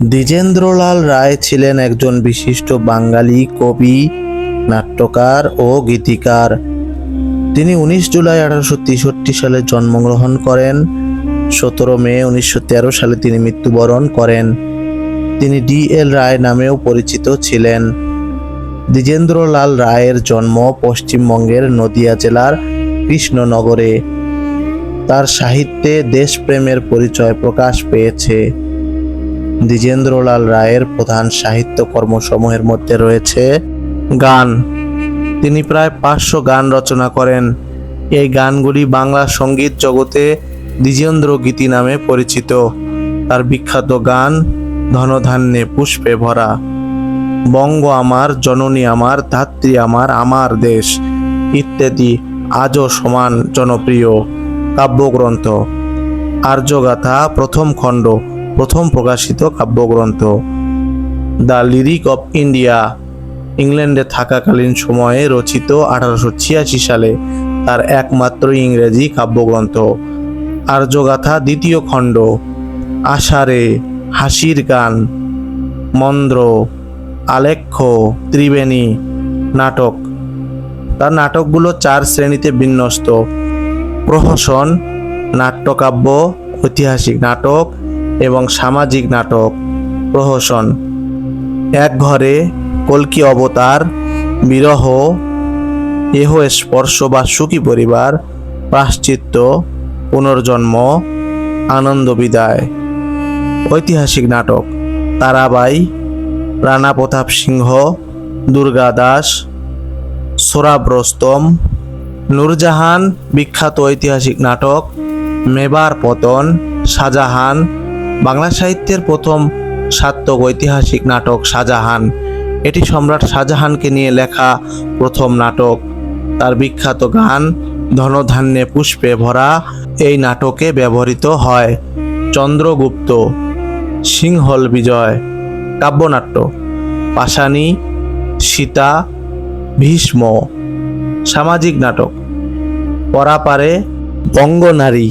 দ্বিজেন্দ্রলাল রায় ছিলেন একজন বিশিষ্ট বাঙালি কবি, নাট্যকার ও গীতিকার। তিনি উনিশ জুলাই আঠারোশো তেষট্টি সালে জন্মগ্রহণ করেন। সতেরো মে উনিশশো তেরো সালে তিনি মৃত্যুবরণ করেন। তিনি ডি এল রায় নামেও পরিচিত ছিলেন। দ্বিজেন্দ্রলাল রায়ের জন্ম পশ্চিমবঙ্গের নদিয়া জেলার কৃষ্ণনগরে। তার সাহিত্যে দেশপ্রেমের পরিচয় প্রকাশ পেয়েছে। দ্বিজেন্দ্রলাল রায়ের প্রধান সাহিত্য কর্মসমূহের মধ্যে রয়েছে গান। তিনি প্রায় পাঁচশো গান রচনা করেন। এই গানগুলি বাংলা সংগীত জগতে দ্বিজেন্দ্র গীতি নামে পরিচিত। তার বিখ্যাত গান ধনধান্যে পুষ্পে ভরা। বঙ্গ আমার, জননী আমার, ধাত্রী আমার আমার দেশ ইত্যাদি আজও সমান জনপ্রিয় কাব্যগ্রন্থ। আর্যগাথা প্রথম খণ্ড প্রথম প্রকাশিত কাব্যগ্রন্থ। দ্য লিরিক অফ ইন্ডিয়া, ইংল্যান্ডে থাকাকালীন সময়ে রচিত আঠারোশো ছিয়াশি সালে তার একমাত্র ইংরেজি কাব্যগ্রন্থ। আর্যগাথা দ্বিতীয় খণ্ড, আষাঢ়ে হাসির গান, মন্দ্র, আলেখ্য, ত্রিবেণী নাটক। তার নাটকগুলো চার শ্রেণীতে বিন্যস্ত। প্রহসন, নাট্যকাব্য, ঐতিহাসিক নাটক এবং সামাজিক নাটক, প্রহসন। এক ঘরে কল্কি অবতার, বিরহ, এহ স্পর্শ বা সুখী পরিবার, প্রাশ্চিত্য, পুনর্জন্ম, আনন্দ বিদায়। ঐতিহাসিক নাটক, তারাবাই রানা প্রতাপ সিংহ, দুর্গা দাস সোরাব রস্তম নূরজাহান, বিখ্যাত ঐতিহাসিক নাটক, মেবার পতন, শাহজাহান বাংলা সাহিত্যের প্রথম সার্থক ঐতিহাসিক নাটক শাহজাহান। এটি সম্রাট শাহজাহানকে নিয়ে লেখা প্রথম নাটক। তার বিখ্যাত গান, ধনধান্যে পুষ্পে ভরা, এই নাটকে ব্যবহৃত হয় চন্দ্রগুপ্ত, সিংহল বিজয়, কাব্যনাট্য, পাশানি, সীতা, ভীষ্ম। সামাজিক নাটক। পরাপারে বঙ্গনারী।